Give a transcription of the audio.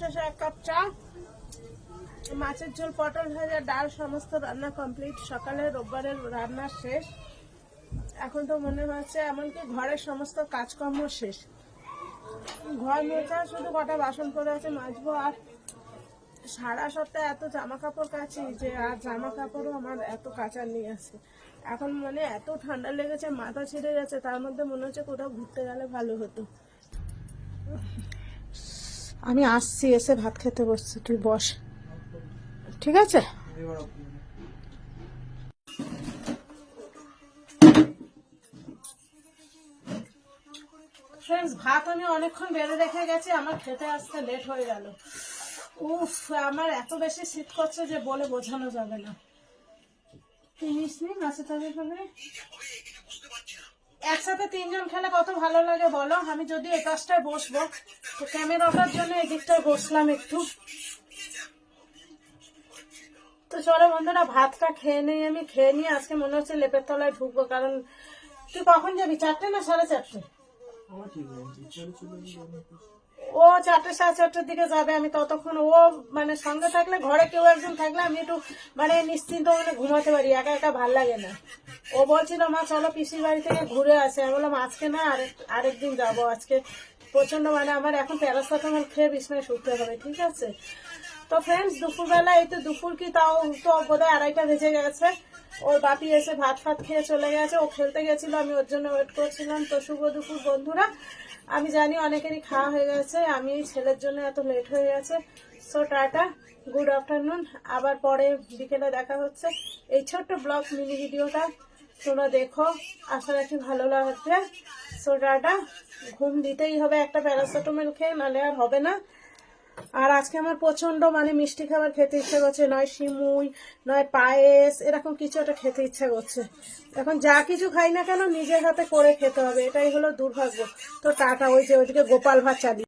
শেষে এক কাপ চা, মাছের ঝোল, পটল ভাজা, ডাল, সমস্ত রান্না কমপ্লিট সকালে রোববারের রান্না শেষ। এখন তো মনে হচ্ছে এমনকি ঘরের সমস্ত কাজকর্ম শেষ। ঘর মোছা, শুধু কটা বাসন পড়ে আছে, মাজবো। আর সারা সপ্তাহে এত জামা কাপড় কাচি যে আর জামা কাপড়ও আমার এত কাচার নিয়ে আছে। এখন মানে এত ঠান্ডা লেগেছে, মাথা ছিঁড়ে গেছে, তার মধ্যে মনে হচ্ছে কোথাও ঘুরতে গেলে ভালো হতো। আমি আসছি, এসে ভাত খেতে বসছি, তুই বস। ঠিক আছে? ফ্রেন্ডস ভাত আমি অনেকক্ষণ বেড়ে রেখে গেছি, আমার খেতে আসতে লেট হয়ে গেল। উফ, আমার এত বেশি শীত করছে যে বলে বোঝানো যাবে না। তুই নিস নি মাছের তরকারি? একসাথে তিনজন খেলে কত ভালো লাগে বলো? আমি যদি এই কাজটায় বসবো, তো ক্যামেরাটার জন্য এদিকটায় দিকটায় বসলাম একটু। তো চলো বন্ধুরা, ভাতটা খেয়ে নেই আমি, খেয়ে নিয়ে আজকে মনে হচ্ছে লেপের তলায় ঢুকবো, কারণ তুই কখন যাবি? চারটে না সাড়ে চারটে? ও চারটে সাড়ে চারটের দিকে যাবে, আমি ততক্ষণ ও মানে সঙ্গে থাকলে, ঘরে কেউ একজন থাকলে আমি একটু মানে নিশ্চিন্ত মানে ঘুমাতে পারি, একা একা ভালো লাগে না। ও বলছিল, মা, চলো পিসির বাড়ি থেকে ঘুরে আসে। আমি বললাম, আজকে না, আরেক, আরেকদিন যাব, আজকে প্রচণ্ড মানে আমার এখন প্যারাসিটামল খেয়ে বিছনায় শুতে হবে, ঠিক আছে? তো ফ্রেন্ডস দুপুরবেলা, এই তো দুপুর কি, তাও তো বোধহয় আড়াইটা বেজে গেছে। ওর বাপি এসে ভাত ফাত খেয়ে চলে গেছে, ও খেলতে গেছিল, আমি ওর জন্য ওয়েট করছিলাম। তো শুভ দুপুর, বন্ধুরা। আমি জানি অনেকেরই খাওয়া হয়ে গেছে, আমি ছেলের জন্য এত লেট হয়ে গেছে। সো টাটা গুড আফটারনুন আবার পরে বিকেলে দেখা হচ্ছে। এই ছোট্ট ব্লগ মিনি ভিডিওটা তোমরা দেখো, আশা রাখি ভালো লাগবে। সো টাটা, ঘুম দিতেই হবে একটা প্যারাসিটামল খেয়ে নাহলে আর হবে না। আর আজকে আমার প্রচণ্ড মানে মিষ্টি খাবার খেতে ইচ্ছা করছে। নয় সিমুই, নয় পায়েস, এরকম কিছু একটা খেতে ইচ্ছা করছে। এখন যা কিছু খাই না কেন নিজের হাতে করে খেতে হবে। এটাই হলো দুর্ভাগ্য। তো টাটা, ওই যে ওইদিকে গোপাল ভাত চালিয়ে